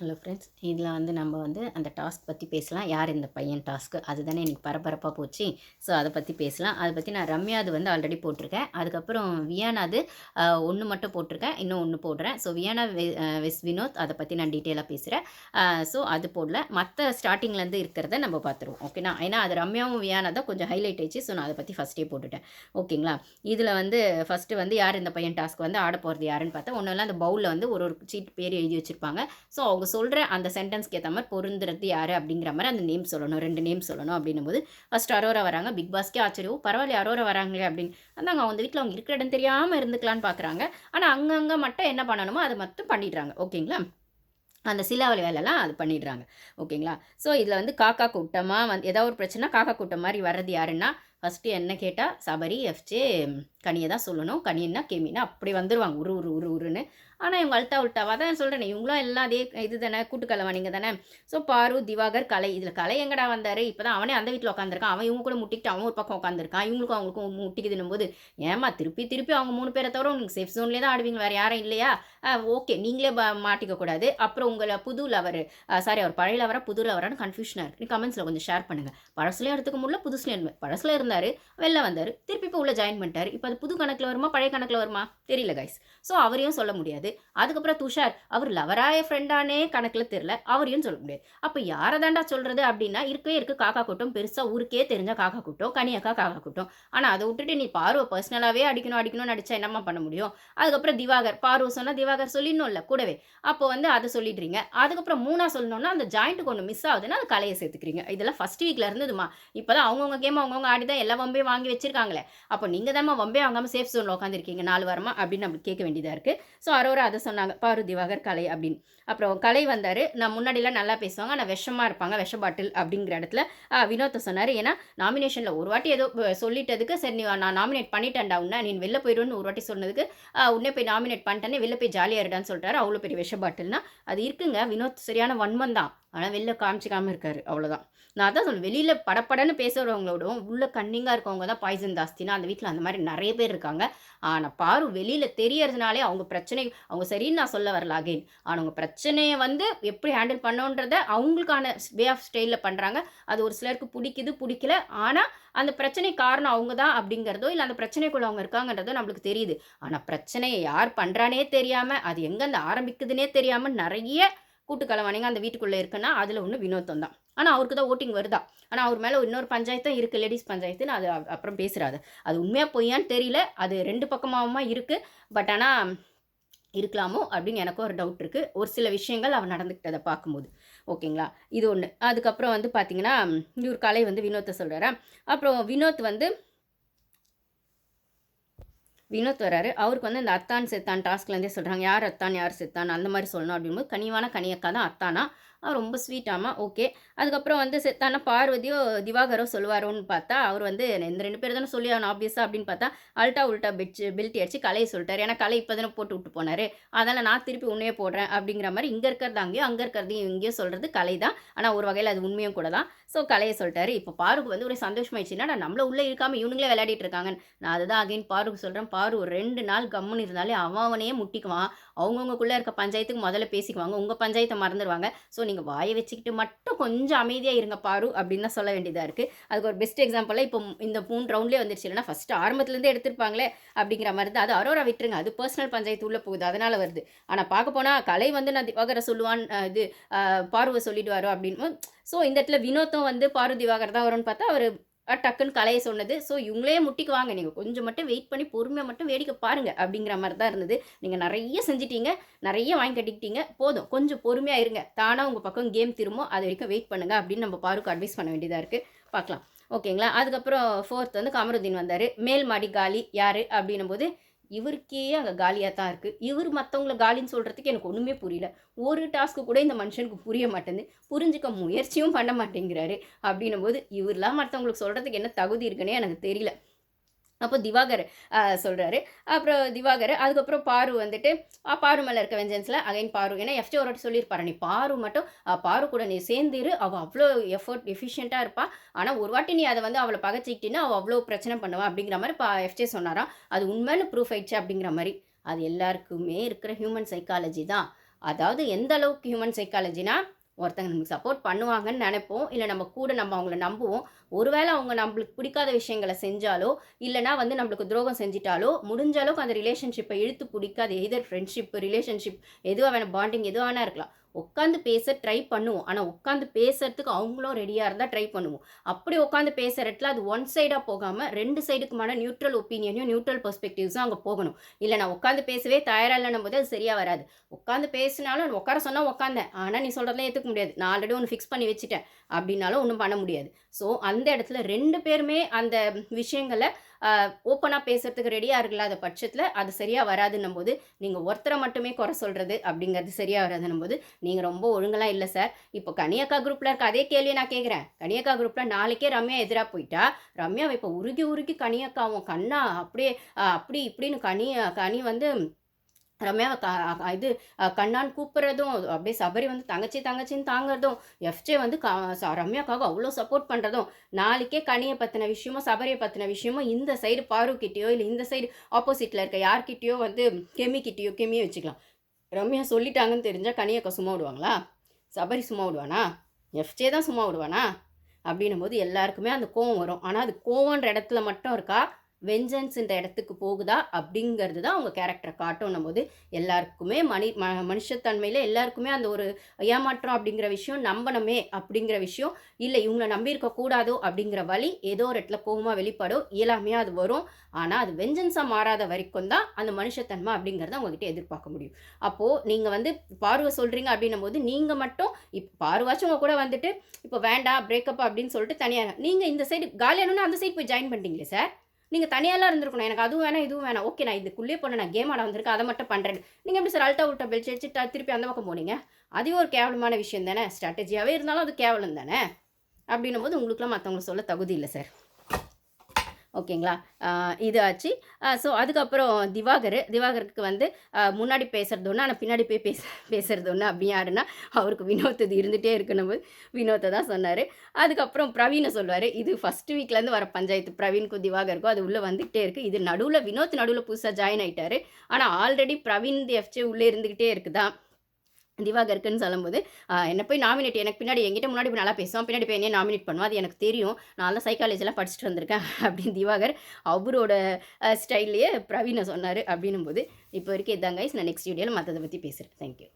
Hello friends இதில் வந்து நம்ம வந்து அந்த டாஸ்க் பற்றி பேசலாம். யார் இந்த பையன் டாஸ்க்கு அதுதானே எனக்கு பரபரப்பாக போச்சு. ஸோ அதை பற்றி பேசலாம். அதை பற்றி நான் ரம்யாது வந்து ஆல்ரெடி போட்டிருக்கேன். அதுக்கப்புறம் வியானாது ஒன்று மட்டும் போட்டிருக்கேன். இன்னும் ஒன்று போடுறேன். ஸோ வியானா வெ- வெஸ் வினோத் அதை பற்றி நான் டீட்டெயிலாக பேசுகிறேன் ஸோ அது போடல. மற்ற ஸ்டார்டிங்லேருந்து இருக்கிறத நம்ம பார்த்துருவோம். ஓகேனா ஏன்னா அது ரம்யாவும் வியானா தான் கொஞ்சம் ஹைலைட் ஆயிடுச்சு. ஸோ நான் அதை பற்றி ஃபஸ்ட்டே போட்டுட்டேன். ஓகேங்களா இதில் வந்து ஃபஸ்ட்டு வந்து யார் இந்த பையன் டாஸ்க் வந்து ஆட போகிறது யாருன்னு பார்த்தா ஒன்றும் அந்த பவுலில் வந்து ஒரு ஒரு சீட் பேர் எழுதி வச்சுருப்பாங்க. ஸோ அவங்க சொல்கிற அந்த சென்டென்ஸ்க்கு ஏற்ற மாதிரி பொருந்துறது யார் அப்படிங்கிற மாதிரி அந்த நேம் சொல்லணும் ரெண்டு நேம் சொல்லணும் அப்படின்னும் போது ஃபஸ்ட் அரோரா வராங்க. பிக் பாஸ்க்கே ஆச்சரியம். பரவாயில்ல அரோரா வராங்களே அப்படின்னு. அந்தாங்க அவங்க வீட்டில் அவங்க இருக்கிற இடம் தெரியாமல் இருந்துக்கலான்னு பார்க்குறாங்க ஆனால் அங்கங்கே மட்டும் என்ன பண்ணணுமோ அதை மட்டும் பண்ணிடுறாங்க. ஓகேங்களா? அந்த சிலாவளி வேலைலாம் அது பண்ணிடுறாங்க. ஓகேங்களா? ஸோ இதில் வந்து காக்கா கூட்டமாக வந்து ஏதாவது ஒரு பிரச்சனை காக்கா கூட்டம் மாதிரி வர்றது யாருன்னா ஃபஸ்ட்டு என்ன கேட்டால் சபரி எஃப்ஜே கனியை தான் சொல்லணும். கனியன்னா கெமினா அப்படி வந்துடுவாங்க உரு உரு உரு உருன்னு. ஆனால் இவங்க அல்ட்டா உல்ட்டாவாக தான் சொல்கிறேன் இவங்களும் எல்லாம் அதே இது தானே கூட்டுக்கலவா நீங்கள் தானே ஸோ பாரு திவாகர் கலை. இதில் கலை எங்கடா வந்தார்? இப்போ தான் அவனே அந்த வீட்டில் உட்காந்துருக்கான் அவன் இவங்க கூட முட்டிக்கிட்டு அவன் ஒரு பக்கம் உட்காந்துருக்கான் இவங்களுக்கும் அவங்களுக்கும் முட்டிக்குதுன்னும் போது ஏமா திருப்பி திருப்பி அவங்க மூணு பேரை தவிர உங்களுக்கு சேஃப் ஜோன்லேயே தான் ஆடுவீங்க வேறு யாரும் இல்லையா? ஓகே நீங்களே மாட்டிக்க கூடாது. அப்புறம் உங்களை புது லவர் சாரி அவர் பழைய லவரா புது லவரான்னு கன்ஃபியூஷனாக இருக்குது கமெண்ட்ஸில் கொஞ்சம் ஷேர் பண்ணுங்கள் பழசுலேயும் எடுத்துக்க முடியல புதுசுலேயும் பழசில் இருந்தார் வெளில வந்தார். திருப்பி இப்போ உள்ள ஜாயின் பண்ணிட்டார். இப்போ அது புது கணக்கில் வருமா பழைய கணக்கில் வருமா? தெரியல கைஸ் ஸோ அவரையும் சொல்ல முடியாது. முடியாது அதுக்கப்புறம் துஷார் அவர் லவராய ஃப்ரெண்டானே கணக்கில் தெரில அவரையும் சொல்ல முடியாது. அப்போ யாரை தாண்டா சொல்கிறது அப்படின்னா இருக்கவே இருக்கு காக்கா கூட்டம். பெருசாக ஊருக்கே தெரிஞ்ச காக்கா கூட்டம் கனியக்கா காக்கா கூட்டம். ஆனால் அதை விட்டுட்டு நீ பார்வை பர்சனலாகவே அடிக்கணும் அடிக்கணும்னு அடிச்சா என்னம்மா பண்ண முடியும்? அதுக்கப்புறம் திவாகர் பார்வை சொன்னால் திவாகர் சொல்லிடணும்ல கூடவே. அப்போ வந்து அதை சொல்லிடுறீங்க. அதுக்கப்புறம் மூணாக சொல்லணும்னா அந்த ஜாயிண்ட்டுக்கு ஒன்று மிஸ் ஆகுதுன்னா அது கலையை சேர்த்துக்கிறீங்க. இதெல்லாம் ஃபஸ்ட் வீக்கில் இருந்ததுமா இப்போ தான் அவங்கவுங்க கேம் அவங்கவுங்க ஆடி தான் எல்லா வம்பையும் வாங்கி வச்சிருக்காங்களே. அப்போ நீங்கள் தான் வம்பே வாங்காமல் சேஃப் ஜோனில் உட்காந்துருக்கீங்க நாலு வாரமாக அப்படின்னு நம்ம கேட்க வேண்டியதாக இருக்குது ஸோ அரோரா அதை சொன்னாங்க பாரு திவாகர் கலை அப்படின்னு. அப்புறம் கலை வந்தார் நான் முன்னாடிலாம் நல்லா பேசுவாங்க ஆனால் விஷமாக இருப்பாங்க விஷ பாட்டில் அப்படிங்கிற இடத்துல வினோத்தை சொன்னார். ஏன்னா நாமினேஷனில் ஒரு வாட்டி ஏதோ சொல்லிட்டதுக்கு சரி நீ நான் நாமினேட் பண்ணிட்டேன்டா உன்ன நீ வெளில போயிடுன்னு ஒரு வாட்டி சொன்னதுக்கு உன்னே போய் நாமினேட் பண்ணிட்டேனே வெளில போய் ஜாலியாக இருடான்னு சொல்லிட்டாரு அவ்வளோ பெரிய விஷ பாட்டில்னா அது இருக்குங்க வினோத் சரியான வன்மம் தான். ஆனால் வெளில காமிச்சிக்காமல் இருக்காரு அவ்வளோதான் நான் அதான் சொல்லுவேன் வெளியில் படப்படன்னு பேசுகிறவங்களோடவும் உள்ளே கன்னிங்காக இருக்கவங்க தான் பாய்சன் ஜாஸ்தினா அந்த வீட்டில் அந்த மாதிரி நிறைய பேர் இருக்காங்க. ஆனால் பாரு வெளியில் தெரியறதுனாலே அவங்க பிரச்சனை அவங்க சரின்னு நான் சொல்ல வரல அகைன் ஆனால் அவங்க பிரச்சனையை வந்து எப்படி ஹேண்டில் பண்ணோன்றத அவங்களுக்கான வே ஆஃப் ஸ்டைலில் பண்ணுறாங்க அது ஒரு சிலருக்கு பிடிக்குது பிடிக்கல. ஆனால் அந்த பிரச்சனை காரணம் அவங்க தான் அப்படிங்கிறதோ இல்லை அந்த பிரச்சனைக்குள்ள அவங்க இருக்காங்கன்றதோ நம்மளுக்கு தெரியுது. ஆனால் பிரச்சனையை யார் பண்ணுறானே தெரியாமல் அது எங்கேருந்து ஆரம்பிக்குதுன்னே தெரியாமல் நிறைய கூட்டுக்கலவானிங்க அந்த வீட்டுக்குள்ளே இருக்குன்னா அதில் ஒன்று வினோத்தம் தான். ஆனால் அவருக்கு தான் ஓட்டிங் வருதா? ஆனால் அவர் மேலே இன்னொரு பஞ்சாயத்தும் இருக்குது லேடிஸ் பஞ்சாயத்துன்னு அது அப்புறம் பேசுகிறாது அது உண்மையாக பொய்யான்னு தெரியல. அது ரெண்டு பக்கமாகவுமா இருக்குது பட் ஆனால் இருக்கலாமோ அப்படின்னு எனக்கும் ஒரு டவுட் இருக்குது ஒரு சில விஷயங்கள் அவன் நடந்துக்கிட்டதை பார்க்கும்போது. ஓகேங்களா? இது ஒன்று அதுக்கப்புறம் வந்து பார்த்தீங்கன்னா இவர் கலை வந்து வினோத்தை சொல்கிறாரா அப்புறம் வினோத் வந்து வினோத் வராரு. அவருக்கு வந்து இந்த அத்தான் செத்தான் டாஸ்க்லேருந்தே சொல்கிறாங்க யார் அத்தான் யார் செத்தான்? அந்த மாதிரி சொல்லணும் அப்படிங்கும்போது கனிவான கனியக்கா தான் அத்தானா? அவர் ரொம்ப ஸ்வீட்டாமா ஓகே அதுக்கப்புறம் வந்து செத்தானா பார்வதியோ திவாகரோ சொல்லுவாரோன்னு பார்த்தா அவர் வந்து இந்த ரெண்டு பேர் தானே சொல்லி ஆகணும் ஆப்வியஸாக அப்படின்னு பார்த்தா அல்ட்டா உல்ட்டா பெட்ச் பெல்ட்டி அடிச்சு கலையை சொல்லிட்டார். ஏன்னா கலை இப்போ தானே போட்டு விட்டு போனார். அதனால் நான் திருப்பி உன்னையே போடுறேன் அப்படிங்கிற மாதிரி இங்கே இருக்கிறது அங்கேயோ அங்கே இருக்கிறதையும் இங்கேயோ சொல்கிறது கலை தான். ஆனால் ஒரு வகையில் அது உண்மையும் கூட தான். ஸோ கலையை சொல்லிட்டாரு. இப்போ பாருக்கு வந்து ஒரு சந்தோஷமாயிடுச்சுன்னா நம்மள உள்ளே இருக்காமல் இவனுங்களே விளையாடிட்டு இருக்காங்க நான் அதுதான் அகைன் பாருக்கு சொல்கிறேன் பாரு ஒரு ரெண்டு நாள் கம்முன்னு இருந்தாலே அவன் அவனையே முட்டிக்குவான். அவங்கவுங்களுக்குள்ளே இருக்க பஞ்சாயத்துக்கு முதல்ல பேசிக்குவாங்க. உங்கள் பஞ்சாயத்தை மறந்துடுவாங்க ஸோ நீங்கள் வாயை வச்சுக்கிட்டு மட்டும் கொஞ்சம் அமைதியாக இருங்க பாரு அப்படின்னு தான் சொல்ல வேண்டியதாக இருக்குது அதுக்கு ஒரு பெஸ்ட் எக்ஸாம்பிளாக இப்போ இந்த மூணு ரவுண்ட்லேயே வந்துருச்சு. இல்லைன்னா ஃபஸ்ட்டு ஆரம்பத்துலேருந்து எடுத்திருப்பாங்களே அப்படிங்கிற மாதிரி தான். அது அரோரா விட்டுருங்க. அது பர்சனல் பஞ்சாயத்து உள்ளே போகுது. அதனால் வருது. ஆனால் பார்க்க போனால் கலை வந்து நான் திவாகரை சொல்லுவான் இது பார்வை சொல்லிடுவாரோ அப்படின்னு. ஸோ இந்த இடத்துல வினோத்தும் வந்து பாரு திவாகர் தான் வரும்னு பார்த்தா அவர் டக்குன்னு கலையை சொன்னது. ஸோ இவங்களே முட்டிக்கு வாங்க. நீங்கள் கொஞ்சம் மட்டும் வெயிட் பண்ணி பொறுமையாக மட்டும் வேடிக்கை பாருங்கள் அப்படிங்கிற மாதிரி தான் இருந்தது. நீங்கள் நிறைய செஞ்சிட்டீங்க. நிறைய வாங்கி கட்டிக்கிட்டீங்க. போதும். கொஞ்சம் பொறுமையாக இருங்க. தானாக உங்கள் பக்கம் கேம் திரும்போ அது வரைக்கும் வெயிட் பண்ணுங்கள் அப்படின்னு நம்ம பாருக்கு அட்வைஸ் பண்ண வேண்டியதாக இருக்குது பார்க்கலாம் ஓகேங்களா அதுக்கப்புறம் ஃபோர்த் வந்து கமருதீன் வந்தார். மேல் மாடி காலி யார்? அப்படின்னும் போது இவருக்கே அங்கே காலியாக தான் இருக்குது இவர் மற்றவங்கள காலின்னு சொல்கிறதுக்கு எனக்கு ஒன்றுமே புரியல. ஒரு டாஸ்க்கு கூட இந்த மனுஷனுக்கு புரிய மாட்டேங்குது. புரிஞ்சுக்க முயற்சியும் பண்ண மாட்டேங்கிறாரு. அப்படின்னும் போது இவரெலாம் மற்றவங்களுக்கு சொல்கிறதுக்கு என்ன தகுதி இருக்குன்னே எனக்கு தெரியல. அப்போ திவாகர் சொல்கிறாரு அப்புறம் திவாகர் அதுக்கப்புறம் பாரு வந்துட்டு பாரு மேலே இருக்க வெஞ்சன்ஸில் அகைன் பாரு. ஏன்னா எஃப்ஜே ஒரு வாட்டி சொல்லியிருப்பாரு நீ பாரு மட்டும் பாரு கூட நீ சேர்ந்துரு அவள் அவ்வளோ எஃபர்ட் எஃபிஷியண்ட்டாக இருப்பா. ஆனால் ஒரு வாட்டி நீ அதை வந்து அவளை பகச்சிக்கிட்டின்னா அவள் அவ்வளோ பிரச்சனை பண்ணுவா. அப்படிங்கிற மாதிரி பா எஃப்ஜே சொன்னாராம். அது உண்மைன்னு ப்ரூஃப் ஆயிடுச்சு. அப்படிங்கிற மாதிரி. அது எல்லாருக்குமே இருக்கிற ஹியூமன் சைக்காலஜி தான். அதாவது எந்த அளவுக்கு ஹியூமன் சைக்காலஜினா ஒருத்தங்க நமக்கு சப்போர்ட் பண்ணுவாங்கன்னு நினைப்போம். இல்லை நம்ம கூட நம்ம அவங்கள நம்புவோம். ஒருவேளை அவங்க நம்மளுக்கு பிடிக்காத விஷயங்களை செஞ்சாலோ இல்லைனா வந்து நம்மளுக்கு துரோகம் செஞ்சிட்டாலோ முடிஞ்ச அளவுக்கு அந்த ரிலேஷன்ஷிப்பை இழுத்து பிடிக்காது. எதர் ஃப்ரெண்ட்ஷிப் ரிலேஷன்ஷிப் எதுவாக வேணும் பாண்டிங் எதுவாக வேணா இருக்கலாம். உட்காந்து பேச ட்ரை பண்ணுவோம். ஆனால் உட்காந்து பேசுறதுக்கு அவங்களும் ரெடியாக இருந்தால் ட்ரை பண்ணுவோம். அப்படி உட்காந்து பேசுகிற இடத்துல அது ஒன் சைடாக போகாமல் ரெண்டு சைடுக்குமான நியூட்ரல் ஒப்பீனியனையும் நியூட்ரல் பெர்ஸ்பெக்டிவ்ஸும் அங்கே போகணும். இல்லை நான் உட்காந்து பேசவே தயாராக இல்லைன்னும் போது அது சரியாக வராது. உட்காந்து பேசினாலும் உட்கார சொன்னால் உட்காந்தேன் ஆனால் நீ சொல்கிறதெல்லாம் ஏற்றுக்க முடியாது. நான் ஆல்ரெடி ஒன்று ஃபிக்ஸ் பண்ணி வச்சுட்டேன். அப்படின்னாலும் ஒன்றும் பண்ண முடியாது. ஸோ அந்த அந்த இடத்துல ரெண்டு பேருமே அந்த விஷயங்களை ஓப்பனாக பேசுறதுக்கு ரெடியாக இருக்கலாத பட்சத்தில் அது சரியாக வராதுன்னும் போது நீங்கள் ஒருத்தரை மட்டுமே குறை சொல்கிறது அப்படிங்கிறது சரியாக வராதுன்னும் போது நீங்கள் ரொம்ப ஒழுங்கெல்லாம் இல்லை சார் இப்போ கனியக்கா குரூப்பில் இருக்க அதே கேள்வியை நான் கேட்குறேன் கனியக்கா குரூப்பில் நாளைக்கே ரம்யா எதிராக போயிட்டா ரம்யாவை இப்போ உருகி உருகி கனியக்காவும் கண்ணா அப்படியே அப்படி இப்படின்னு கனி கனி வந்து ரம்யாவை க இது கண்ணான் கூப்பிட்றதும் அப்படியே சபரி வந்து தங்கச்சி தங்கச்சின்னு தாங்குறதும் எஃப்ஜே வந்து கா ரம்யாக்காக அவ்வளோ சப்போர்ட் பண்ணுறதும் நாளைக்கே கனியை பற்றின விஷயமோ சபரியை பற்றின விஷயமோ இந்த சைடு பாருக்கிட்டேயோ இல்லை இந்த சைடு ஆப்போசிட்டில் இருக்க யார்கிட்டயோ வந்து கெமிக்கிட்டேயோ கெமியை வச்சுக்கலாம். ரம்யா சொல்லிட்டாங்கன்னு தெரிஞ்சால் கனியக்கா சும்மா விடுவாங்களா? சபரி சும்மா விடுவானா? எஃப்ஜே தான் சும்மா விடுவானா? அப்படின்னும் போது எல்லாருக்குமே அந்த கோவம் வரும். ஆனால் அது கோவன்ற இடத்துல மட்டும் இருக்கா? வெஞ்சன்ஸ்ன்ற இடத்துக்கு போகுதா அப்படிங்கிறது தான் அவங்க கேரக்டரை காட்டணும் போது எல்லாருக்குமே மனி ம மனுஷத்தன்மையில் எல்லாருக்குமே அந்த ஒரு ஏமாற்றம் அப்படிங்கிற விஷயம் நம்பணுமே அப்படிங்கிற விஷயம். இல்லை இவங்கள நம்பியிருக்கக்கூடாதோ அப்படிங்கிற வழி ஏதோ ஒரு இடத்துல கோபமாக வெளிப்படும் இயலாமையாக அது வரும். ஆனால் அது வெஞ்சன்ஸாக மாறாத வரைக்கும் தான் அந்த மனுஷத்தன்மை அப்படிங்கிறத அவங்ககிட்ட எதிர்பார்க்க முடியும். அப்போது நீங்கள் வந்து பார்வை சொல்கிறீங்க அப்படின்னும் போது நீங்கள் மட்டும் இப்போ பார்வாச்சும் உங்கள் கூட வந்துட்டு இப்போ வேண்டாம் பிரேக்கப் அப்படின்னு சொல்லிட்டு தனியாக நீங்கள் இந்த சைடு காலியானோன்னா அந்த சைடு போய் ஜாயின் பண்ணிட்டீங்களே சார் நீங்கள் தனியாலாம் இருந்திருக்கணும். எனக்கு அதுவும் வேணாம் இதுவும் வேணாம். ஓகே நான் இதுக்குள்ளே போன நான் கேம் ஆட வந்திருக்கேன். அதை மட்டும் பண்ணுறேன் நீங்கள் எப்படி சார் அல்ட்டா உல்ட்டா பெல்ட் அடிச்சு திருப்பி அந்த பக்கம் போனீங்க? அதுவும் ஒரு கேவலமான விஷயம் தானே? ஸ்ட்ராட்டஜியாகவே இருந்தாலும் அது கேவலம் தானே? அப்படின்னும் போது உங்களுக்குலாம் மற்றவங்களை சொல்ல தகுதி இல்லை சார். ஓகேங்களா? இது ஆச்சு. ஸோ அதுக்கப்புறம் திவாகர். திவாகருக்கு வந்து முன்னாடி பேசுகிறது ஒன்று ஆனால் பின்னாடி போய் பேச பேசுகிறது ஒன்று அப்படி யாருன்னா அவருக்கு வினோத் இது இருந்துகிட்டே இருக்கணும் போது வினோத்தை தான் சொன்னார். அதுக்கப்புறம் பிரவீனை சொல்லுவார் இது ஃபஸ்ட் வீக்லேருந்து வர பஞ்சாயத்து. பிரவீனுக்கும் திவாகருக்கும் அது உள்ளே வந்துக்கிட்டே இருக்குது இது நடுவில் வினோத் நடுவில் புதுசாக ஜாயின் ஆகிட்டார் ஆனால் ஆல்ரெடி பிரவீன் எஃப்ஜே உள்ளே இருந்துக்கிட்டே இருக்குதான். திவாகருக்குன்னு சொல்லும்போது என்ன என்னை போய் நாமினேட் எனக்கு பின்னாடி எங்கிட்ட முன்னாடி போய் நல்லா பேசுவோம் பின்னாடி போய் என்ன நாமினேட் பண்ணுவோம் அது எனக்கு தெரியும். நான் தான் சைக்காலஜிலாம் படிச்சுட்டு வந்திருக்கேன். அப்படின்னு திவாகர் அவரோட ஸ்டைல்லையே பிரவீனை சொன்னார். அப்படின்னும் போது இப்போ வரைக்கும் இதாங்க நான் நெக்ஸ்ட் வீடியோவில் மற்றதை பற்றி பேசுகிறேன் தேங்க்யூ